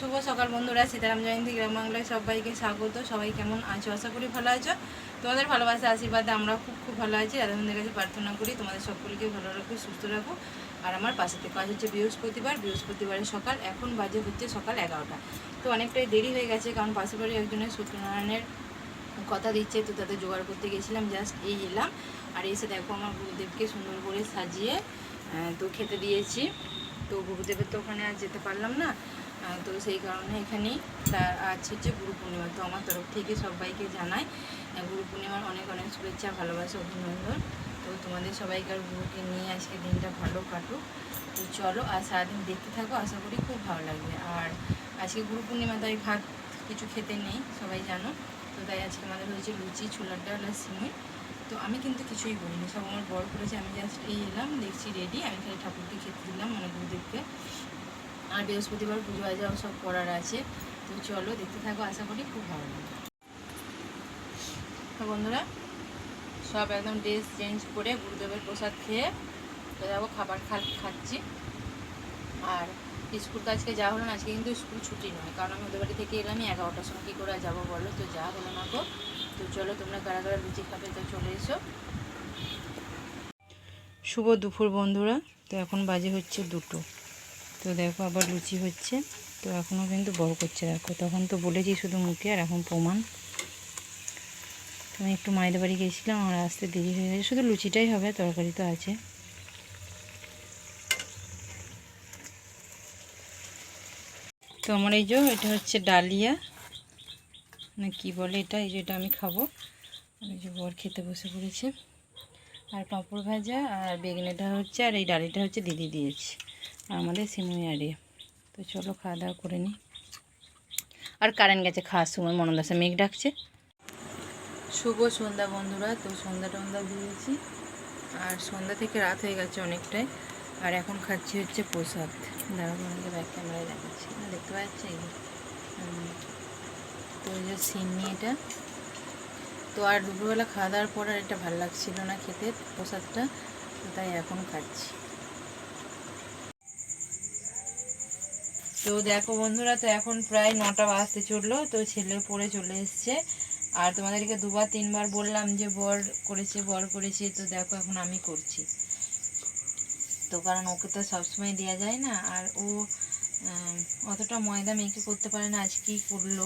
সকাল বন্ধুরা, সীতারাম জয়ন্তী, গ্রাম বাংলায় সবাইকে স্বাগত। সবাই কেমন আছো? আশা করি ভালো আছো। তোমাদের ভালোবাসা আশীর্বাদে আমরা খুব খুব ভালো আছি। রাধাবন্ধের কাছে প্রার্থনা করি, তোমাদের সকলকে ভালো রাখো, সুস্থ রাখো। আর আমার পাশে থেকে কাজ হচ্ছে বৃহস্পতিবার। বৃহস্পতিবারের সকাল, এখন বাজে হচ্ছে সকাল এগারোটা। তো অনেকটাই দেরি হয়ে গেছে, কারণ পাশের বাড়ি একজনের সত্যনারায়ণের কথা দিচ্ছে। তো তাদের জোগাড় করতে গেছিলাম, জাস্ট এই এলাম। আর এসে দেখো আমার গুরুদেবকে সুন্দর করে সাজিয়ে তো খেতে দিয়েছি। তো গুরুদেবের তো ওখানে আর যেতে পারলাম না। তো সেই কারণে এখানেই তার আজ হচ্ছে গুরু পূর্ণিমা। তো আমার তরফ থেকে সবাইকে জানাই গুরু পূর্ণিমার অনেক অনেক শুভেচ্ছা, ভালোবাসা, অভিনন্দন। তো তোমাদের সবাইকার গুরুকে নিয়ে আজকে দিনটা ভালো কাটুক। তো চলো, আর সারাদিন দেখতে থাকো, আশা করি খুব ভালো লাগবে। আর আজকে গুরু পূর্ণিমা, তাই ভাত কিছু খেতে নেই, সবাই জানো। তো তাই আজকে আমাদের হয়েছে লুচি, ছোলার ডাল আর সিমুই তো আমি কিন্তু কিছুই বলিনি সব আমার বড় করেছে, আমি জাস্ট এই এলাম, দেখছি রেডি আমি খালি ঠাকুরকে খেতে দিলাম মানে গুরুদেবকে। আর বৃহস্পতিবার পুজো আজাও সব করার আছে। তো চলো দেখতে থাকো, আশা করি খুব ভালো লাগবে। তো বন্ধুরা, সব একদম ড্রেস চেঞ্জ করে গুরুদেবের প্রসাদ খেয়ে যাব, খাবার খা খাচ্ছি। আর স্কুল তো আজকে যাওয়া হলো না, আজকে কিন্তু স্কুল ছুটি নয়, কারণ আমি ওদের বাড়ি থেকে এলামই এগারোটার সময়, কী করে যাব বলো? তো যা হলো না গো। তো চলো তোমরা কারা কারা লুচি খাবে, তো চলে এসো। শুভ দুপুর বন্ধুরা, তো এখন বাজে হচ্ছে দুটো। তো দেখো আবার লুচি হচ্ছে। তো এখনও কিন্তু বড় করছে, দেখো। তখন তো বলেছি শুধু মুখে আর এখন প্রমাণ। আমি একটু মায়েদের বাড়ি গেছিলাম আমার আসতে দেরি হয়ে গেছে। শুধু লুচিটাই হবে, তরকারি তো আছে। তো আমার এই যে, এটা হচ্ছে ডালিয়া। না কি বলে এটা? এই যে এটা আমি খাব। আমি যে বর খেতে বসে পড়েছে। আর পাঁপড় ভাজা আর বেগুনিটা হচ্ছে, আর এই ডালিটা হচ্ছে দিদি দিয়েছে। আমাদের সিমুই আড়িয়ে তো চলো খাওয়া দাওয়া করে নিই আর কারেন্ট গেছে খাওয়ার সময় মনন দাসে মেঘ ডাকছে। শুভ সন্ধ্যা বন্ধুরা, তো সন্ধ্যা টন্ধা দিয়েছি। আর সন্ধ্যা থেকে রাত হয়ে গেছে অনেকটাই। আর এখন খাচ্ছি হচ্ছে প্রসাদ। দাঁড়া তোমাকে ব্যাক ক্যামেরায় দেখাচ্ছি। দেখতে পাচ্ছি তো এই যে সিন্নি এটা। তো আর দুপুরবেলা খাওয়া দাওয়ার পর আর এটা ভালো লাগছিল না খেতে, প্রসাদটা। তাই এখন খাচ্ছি। তো দেখো বন্ধুরা, তো এখন প্রায় নটা বাজতে চলল, তো ছেলে পড়ে চলে এসছে। আর তোমাদেরকে দুবার তিনবার বললাম যে বর করেছে বর করেছে, তো দেখো এখন আমি করছি। তো কারণ ওকে তো সবসময় দেওয়া যায় না, আর ও অতটা ময়দা মেখে করতে পারে না আজকেই করল?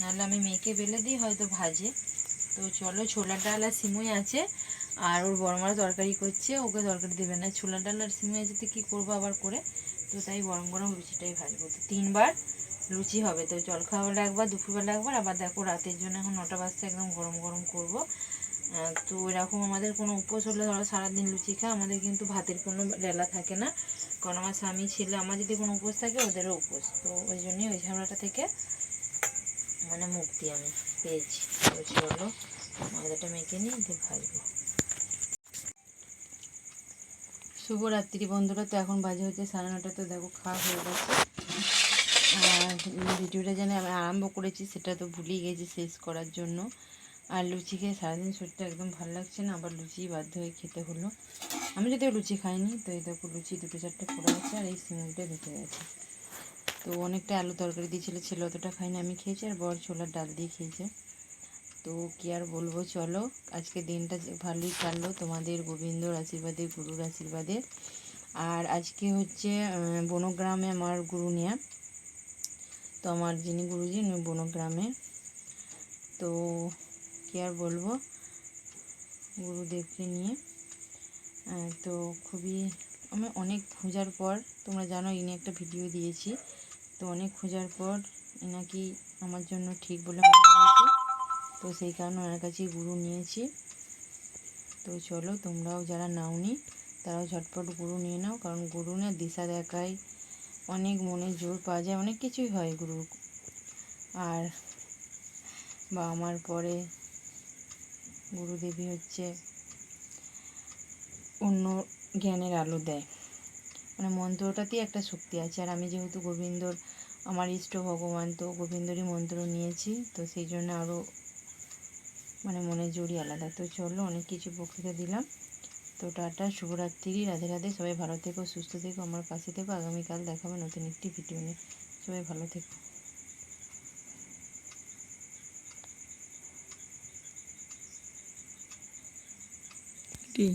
নাহলে আমি মেখে বেলে দিই, হয়তো ভাজে। তো চলো ছোলা ডাল আর সিমুই আছে, আর ওর বড়মারা তরকারি করছে, ওকে তরকারি দেবে না। ছোলা ডাল আর সিমুই আছে, তো কী করব আবার করে? তো তাই গরম গরম লুচিটাই ভাজবো। তো তিনবার লুচি হবে। তো জল খাওয়াবেলা একবার, দুপুরবেলা একবার, আবার দেখো রাতের জন্য এখন নটা বাজতে একদম গরম গরম করব। তো এরকম আমাদের কোনো উপোস হলে ধরো সারাদিন লুচি খায়, আমাদের কিন্তু ভাতের কোনো বেলা থাকে না। কারণ আমার স্বামী, ছেলে, আমার যদি কোনো উপোস থাকে, ওদেরও উপোস। তো ওই জন্যই ওই ঝামেলাটা থেকে মানে মুক্তি আমি পেয়েছি। চলো ময়দাটা মেখে নিই দিয়ে ভাজবো। শুভরাত্রি বন্ধুরা। তো এখন বাজে হচ্ছে সাড়ে নটা, তো দেখো খাওয়া হয়ে গেছে। আর ভিডিওটা যেন আমি আরম্ভ করেছি, সেটা তো ভুলেই গেছি শেষ করার জন্য। আর লুচি খেয়ে সারাদিন শরীরটা একদম ভালো লাগছে না, আবার লুচি বাধ্য হয়ে খেতে হলো। আমি যদিও লুচি খাইনি, তো এই দেখো লুচি দুটো চারটে পড়ে গেছে আর এই সিমুইটা ঢুকে গেছে। তো অনেকটা আলু তরকারি দিয়েছিল, ছেলে অতটা খাইনি আমি খেয়েছি আর বর ছোলার ডাল দিয়ে খেয়েছে। তো কি আর বলব, চলো। আজকে দিনটা ভালোই কাটলো তোমাদের, গোবিন্দর আশীর্বাদে, গুরুর আশীর্বাদে। আর আজকে হচ্ছে বনগ্রামে আমার গুরু নিয়া। তো আমার যিনি গুরুজি, উনি বনগ্রামে। তো কি আর বলব, গুরুদেবকে নিয়ে। তো খুবই, আমি অনেক খোঁজার পর, তোমরা জানো ইনি একটা ভিডিও দিয়েছি। তো অনেক খোঁজার পর নাকি আমার জন্য ঠিক বলে মনে হয়েছে। তো সেই কারণে ওনার কাছেই গুরু নিয়েছি। তো চলো, তোমরাও যারা নাও নাওনি, তারাও ঝটপট গুরু নিয়ে নাও, কারণ গুরু না দিশা দেখায়। অনেক মনে জোর পাওয়া যায়, অনেক কিছুই হয় গুরু আর বা আমার পরে গুরুদেবী হচ্ছে অন্য জ্ঞানের আলো দেয়। মানে মন্ত্রটাতেই একটা শক্তি আছে। আর আমি যেহেতু গোবিন্দর, আমার ইষ্ট ভগবান, তো গোবিন্দরই মন্ত্র নিয়েছি, তো সেই জন্য আরও মানে মনের জোরই আলাদা। তো চলো অনেক কিছু বক্তৃতা দিলাম। তো টাটা, শুভরাত্রি, রাধে রাধে, সবাই ভালো থেকো, সুস্থ থেকো, আমার পাশে থেকো। আগামীকাল দেখাবে নতুন একটি ভিডিও নিয়ে। সবাই ভালো থেকো। টি